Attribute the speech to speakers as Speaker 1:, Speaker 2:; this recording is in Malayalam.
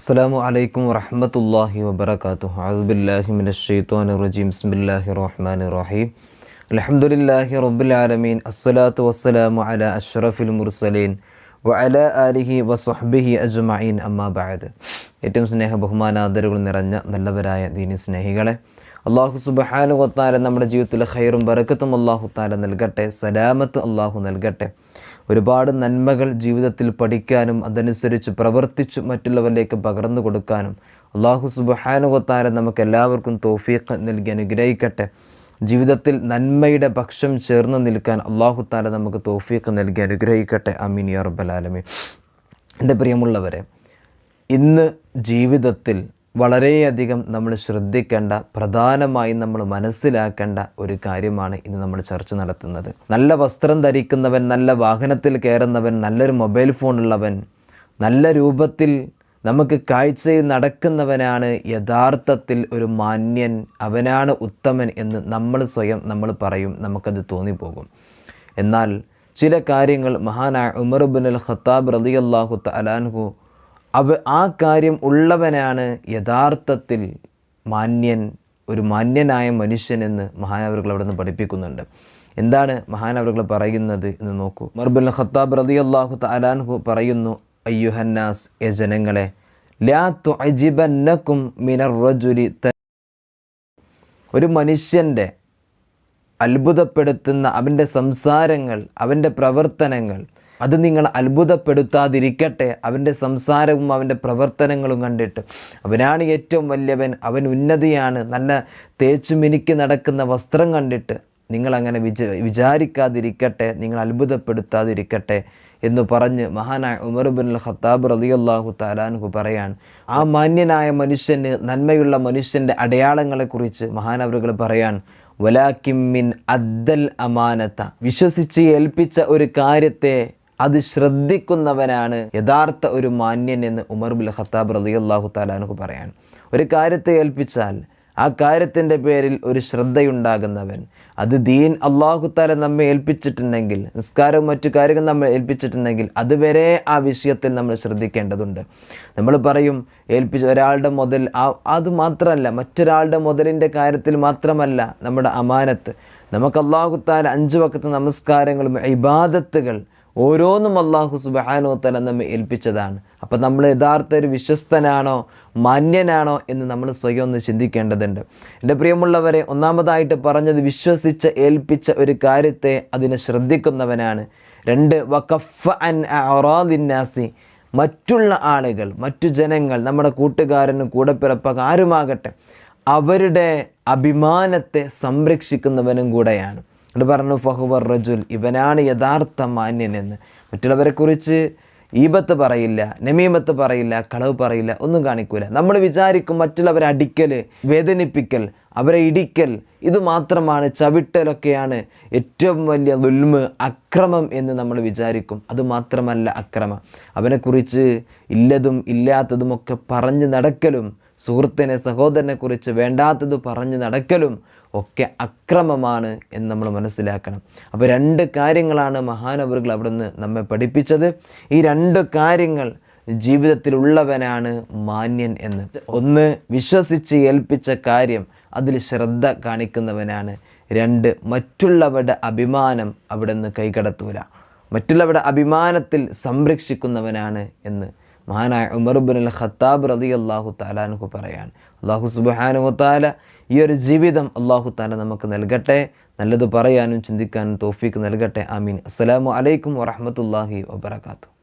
Speaker 1: അസ്സാം വലൈക്കും വറഹമത്തല്ലാഹി വബർക്കാത്തു അഴുബില്ലാഹി മിനഷെയ്ത്തോൻ റജീം. ബിസ്മില്ലാഹി റഹ്മാൻ റഹീം. അലഹമുല്ലാഹി റബ്ബുലാലമീൻ അസ്സലാത്തു വസ്സലാമു അല അഷ്റഫിൽ മുർസലീൻ വഅല ആലിഹി വസ്ഹബിഹി അജ്മഈൻ. അമ്മാ ബഅദ്. ഏറ്റവും സ്നേഹ ബഹുമാനാദരകൾ നിറഞ്ഞ നല്ലവരായ ദീനി സ്നേഹികളെ അള്ളാഹു സുബഹാനു വത്താല നമ്മുടെ ജീവിതത്തിൽ ഹൈറും ബറക്കത്തും അള്ളാഹു താല നൽകട്ടെ സലാമത്ത് അള്ളാഹു നൽകട്ടെ. ഒരുപാട് നന്മകൾ ജീവിതത്തിൽ പഠിക്കാനും അതനുസരിച്ച് പ്രവർത്തിച്ച് മറ്റുള്ളവരിലേക്ക് പകർന്നു കൊടുക്കാനും അള്ളാഹു സുബഹാനു വത്താല നമുക്ക് എല്ലാവർക്കും തോഫീഖ് നൽകി അനുഗ്രഹിക്കട്ടെ. ജീവിതത്തിൽ നന്മയുടെ പക്ഷം ചേർന്ന് നിൽക്കാൻ അള്ളാഹു താല നമുക്ക് തോഫീക്ക് നൽകി അനുഗ്രഹിക്കട്ടെ. അമീൻ യാ റബ്ബലാലമി എന്റെ പ്രിയമുള്ളവരെ ഇന്ന് ജീവിതത്തിൽ വളരെയധികം നമ്മൾ ശ്രദ്ധിക്കേണ്ട പ്രധാനമായും നമ്മൾ മനസ്സിലാക്കേണ്ട ഒരു കാര്യമാണ് ഇന്ന് നമ്മൾ ചർച്ച നടത്തുന്നത്. നല്ല വസ്ത്രം ധരിക്കുന്നവൻ നല്ല വാഹനത്തിൽ കയറുന്നവൻ നല്ലൊരു മൊബൈൽ ഫോണുള്ളവൻ നല്ല രൂപത്തിൽ നമുക്ക് കാഴ്ചയിൽ നടക്കുന്നവനാണ് യഥാർത്ഥത്തിൽ ഒരു മാന്യൻ അവനാണ് ഉത്തമൻ എന്ന് നമ്മൾ സ്വയം നമ്മൾ പറയും നമുക്കത് തോന്നിപ്പോകും. എന്നാൽ ചില കാര്യങ്ങൾ മഹാനായ ഉമർ ബിൻ അൽ ഖത്താബ് റളിയല്ലാഹു തലാൻഹു അവ ആ കാര്യം ഉള്ളവനാണ് യഥാർത്ഥത്തിൽ മാന്യൻ ഒരു മാന്യനായ മനുഷ്യനെന്ന് മഹാനവറുകൾ അവിടെ നിന്ന് പഠിപ്പിക്കുന്നുണ്ട്. എന്താണ് മഹാനവറുകൾ പറയുന്നത് എന്ന് നോക്കൂ. മർബുൽ ഖത്താബ് റതി അള്ളാഹു തലാൻഹു പറയുന്നു അയ്യുഹന്നാസ് എ ജനങ്ങളെ മിനർ റജുലി ഒരു മനുഷ്യന്റെ അത്ഭുതപ്പെടുത്തുന്ന അവന്റെ സംസാരങ്ങൾ അവന്റെ പ്രവർത്തനങ്ങൾ അത് നിങ്ങൾ അത്ഭുതപ്പെടുത്താതിരിക്കട്ടെ. അവന്റെ സംസാരവും അവന്റെ പ്രവർത്തനങ്ങളും കണ്ടിട്ട്. അവനാണ് ഏറ്റവും വലിയവൻ. അവൻ ഉന്നതിയാണ്. നല്ല തേച്ചു മിനുക്കി നടക്കുന്ന വസ്ത്രം കണ്ടിട്ട്. നിങ്ങളങ്ങനെ വിച വിചാരിക്കാതിരിക്കട്ടെ. നിങ്ങൾ അത്ഭുതപ്പെടുത്താതിരിക്കട്ടെ എന്ന് പറഞ്ഞ് മഹാനായ ഉമർ ബിൻ ഖത്താബ് റളിയല്ലാഹു താലാൻഹു പറയാണ്. ആ മാന്യനായ മനുഷ്യന് നന്മയുള്ള മനുഷ്യന്റെ അടയാളങ്ങളെക്കുറിച്ച് മഹാനവറുകൾ പറയാൻ വലാക്കിമ്മിൻ അദ്ദൽ അമാനത്ത വിശ്വസിച്ച് ഏൽപ്പിച്ച ഒരു കാര്യത്തെ അത് ശ്രദ്ധിക്കുന്നവനാണ് യഥാർത്ഥ ഒരു മാന്യൻ എന്ന് ഉമർ ബുൽ ഖത്താബ് റളിയല്ലാഹു താലാനുക്ക് പറയാൻ ഒരു കാര്യത്തെ ഏൽപ്പിച്ചാൽ ആ കാര്യത്തിന്റെ പേരിൽ ഒരു ശ്രദ്ധയുണ്ടാകുന്നവൻ. അത് ദീൻ അള്ളാഹു താല നമ്മെ ഏൽപ്പിച്ചിട്ടുണ്ടെങ്കിൽ നിസ്കാരവും മറ്റു കാര്യങ്ങൾ നമ്മൾ ഏൽപ്പിച്ചിട്ടുണ്ടെങ്കിൽ അതുവരെ ആ വിഷയത്തിൽ നമ്മൾ ശ്രദ്ധിക്കേണ്ടതുണ്ട്. നമ്മൾ പറയും ഏൽപ്പിച്ച ഒരാളുടെ മുതൽ ആ അത് മാത്രമല്ല മറ്റൊരാളുടെ മുതലിന്റെ കാര്യത്തിൽ മാത്രമല്ല നമ്മുടെ അമാനത്ത്. നമുക്ക് അള്ളാഹു താല അഞ്ച് വക്കത്ത് നമസ്കാരങ്ങളും ഇബാദത്തുകൾ ഓരോന്നും അള്ളാഹു സുബാനോ തല നമ്മെ ഏൽപ്പിച്ചതാണ്. അപ്പം നമ്മൾ യഥാർത്ഥ ഒരു വിശ്വസ്തനാണോ മാന്യനാണോ എന്ന് നമ്മൾ സ്വയം ഒന്ന് ചിന്തിക്കേണ്ടതുണ്ട്. എന്റെ പ്രിയമുള്ളവരെ ഒന്നാമതായിട്ട് പറഞ്ഞത് വിശ്വസിച്ച് ഏൽപ്പിച്ച ഒരു കാര്യത്തെ അതിനെ ശ്രദ്ധിക്കുന്നവനാണ്. രണ്ട് വഖഫ് അൻ അറാദിന്നാസി മറ്റുള്ള ആളുകൾ മറ്റു ജനങ്ങൾ നമ്മുടെ കൂട്ടുകാരനും കൂടെപ്പിറപ്പൊക്കെ ആരുമാകട്ടെ അവരുടെ അഭിമാനത്തെ സംരക്ഷിക്കുന്നവനും കൂടെയാണ്. എന്നിട്ട് പറഞ്ഞു ഫഹുവർ റജുൽ ഇവനാണ് യഥാർത്ഥ മാന്യനെന്ന് മറ്റുള്ളവരെക്കുറിച്ച് ഈബത്ത് പറയില്ല നമീമത്ത് പറയില്ല കളവ് പറയില്ല ഒന്നും കാണിക്കൂല. നമ്മൾ വിചാരിക്കും മറ്റുള്ളവരെ അടിക്കൽ വേദനിപ്പിക്കൽ അവരെ ഇടിക്കൽ ഇത് മാത്രമാണ് ചവിട്ടലൊക്കെയാണ് ഏറ്റവും വലിയ ദുൽമ് അക്രമം എന്ന് നമ്മൾ വിചാരിക്കും. അത് മാത്രമല്ല അക്രമം. അവനെക്കുറിച്ച് ഇല്ലതും ഇല്ലാത്തതുമൊക്കെ പറഞ്ഞു നടക്കലും സുഹൃത്തിനെ സഹോദരനെ കുറിച്ച് വേണ്ടാത്തത് പറഞ്ഞു നടക്കലും ഒക്കെ അക്രമമാണ് എന്ന് നമ്മൾ മനസ്സിലാക്കണം. അപ്പോൾ രണ്ട് കാര്യങ്ങളാണ് മഹാനവറുകൾ അവിടുന്ന് നമ്മെ പഠിപ്പിച്ചത്. ഈ രണ്ട് കാര്യങ്ങൾ ജീവിതത്തിലുള്ളവനാണ് മാന്യൻ എന്ന്. ഒന്ന് വിശ്വസിച്ച് ഏൽപ്പിച്ച കാര്യം അതിൽ ശ്രദ്ധ കാണിക്കുന്നവനാണ്. രണ്ട് മറ്റുള്ളവരുടെ അഭിമാനം അവിടെ നിന്ന് കൈകടത്തൂല. മറ്റുള്ളവരുടെ അഭിമാനത്തിൽ സംരക്ഷിക്കുന്നവനാണ് എന്ന്. മഹാനായ ഉമർബിൻ അൽ ഖത്താബ് റതി അള്ളാഹു താലാനുഹു പറയാണ്. അള്ളാഹു സുബാനു താല ഈ ഒരു ജീവിതം അള്ളാഹു താല നമുക്ക് നൽകട്ടെ. നല്ലത് പറയാനും ചിന്തിക്കാനും തോഫീക്ക് നൽകട്ടെ. ആമീൻ. അസ്സലാമു അലൈക്കും വറഹമത്തല്ലാഹി വബർക്കാത്തു